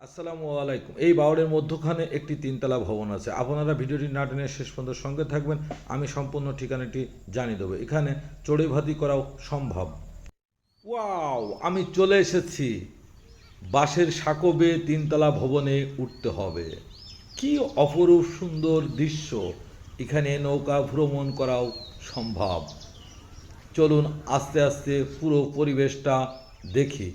আসসালামু আলাইকুম। এই বাউরের মধ্যখানে একটি তিনতলা ভবন আছে। আপনারা ভিডিওটি না টেনে শেষ পর্যন্ত সঙ্গে থাকবেন। আমি সম্পূর্ণ ঠিকানাটি জানিয়ে দেবো। এখানে চড়ুই ভাতি করাও সম্ভব। ওয়াও, আমি চলে এসেছি। বাঁশের সাকবে তিনতলা ভবনে উঠতে হবে। কি অপরূপ সুন্দর দৃশ্য। এখানে নৌকা ভ্রমণ করাও সম্ভব। চলুন আস্তে আস্তে পুরো পরিবেশটা দেখি।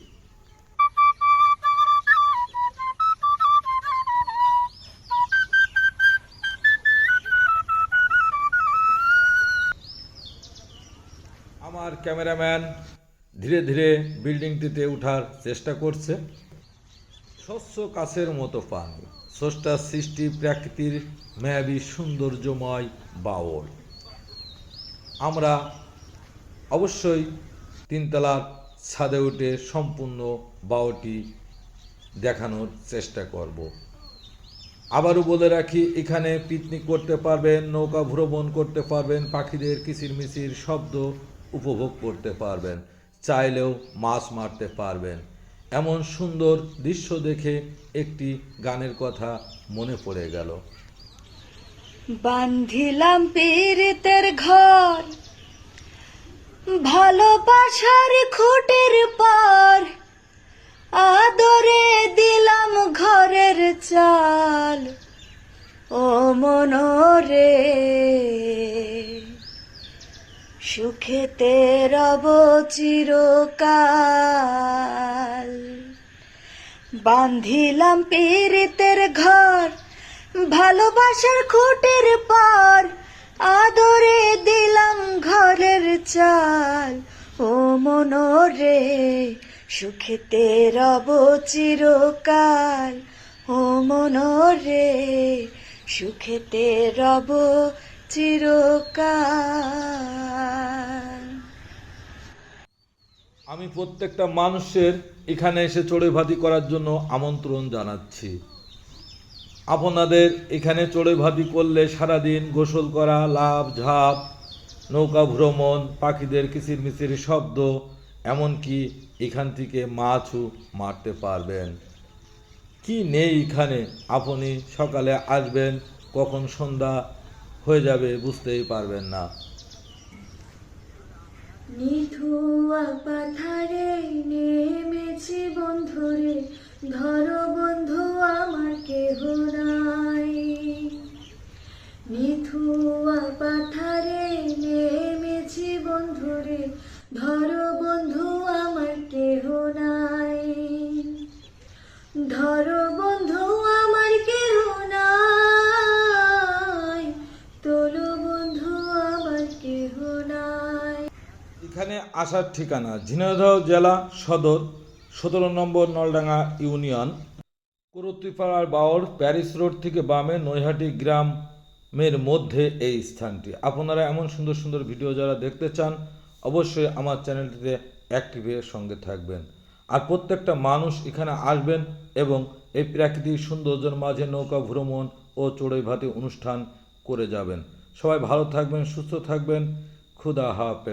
আমার ক্যামেরাম্যান ধীরে ধীরে বিল্ডিংটিতে ওঠার চেষ্টা করছে। স্বচ্ছ কাছের মতো পানি। স্রষ্টার সৃষ্টি প্রাকৃতির মেয়াবী সৌন্দর্যময় বাউল। আমরা অবশ্যই তিনতলার ছাদে উঠে সম্পূর্ণ বাউটি দেখানোর চেষ্টা করব। আবারও বলে রাখি, এখানে পিকনিক করতে পারবেন, নৌকা ভ্রমণ করতে পারবেন, পাখিদের কিচিরমিচির শব্দ উপভোগ করতে পারবেন, চাইলেও মাছ মারতে পারবেন। এমন সুন্দর দৃশ্য দেখে একটি গানের কথা মনে পড়ে গেল। বান্ধিলাম পীড়িতের ঘর, ভালোবাসার খুঁটির পার, আদরে দিলাম ঘরের চাল, ও মনরে। সুখেতে রব চিরকাল। বান্ধিলাম পীড়িতের ঘর, ভালোবাসার খুঁটির পার, আদরে দিলাম ঘরের চাল। ও মনরে সুখেতে রব চিরকাল। ও মনরে সুখেতে রব চিরকাল আমি প্রত্যেকটা মানুষের এখানে এসে চড়ে ভাতি করার জন্য আমন্ত্রণ জানাচ্ছি। আপনাদের এখানে চড়ে ভাতি করলে সারাদিন গোসল করা লাভ ঝাপ, নৌকা ভ্রমণ, পাখিদের কিচিরমিচির শব্দ, এমনকি এখান থেকে মাছও মারতে পারবেন। কি নেই এখানে? আপনি সকালে আসবেন, কখন সন্ধ্যা হয়ে যাবে বুঝতেই পারবেন না। নিথুয়া পাথারে নেমেছি বন্ধুরে, ধরো বন্ধু আমার কেহ নাই। নিথুয়া পাথারে নেমেছি বন্ধুরে, ধরো বন্ধু আসার ঠিকানা ঝিনাইদহ জেলা সদর, সতেরো নম্বর নলডাঙ্গা ইউনিয়ন করত্রিপাড়ার বাওর প্যারিস রোড থেকে বামে নৈহাটি গ্রামের মধ্যে এই স্থানটি। আপনারা এমন সুন্দর সুন্দর ভিডিও যারা দেখতে চান, অবশ্যই আমার চ্যানেলটিতে অ্যাক্টিভের সঙ্গে থাকবেন। আর প্রত্যেকটা মানুষ এখানে আসবেন এবং এই প্রাকৃতিক সৌন্দর্যের মাঝে নৌকা ভ্রমণ ও চড়ুই ভাতি অনুষ্ঠান করে যাবেন। সবাই ভালো থাকবেন, সুস্থ থাকবেন। খুদা হাফেজ।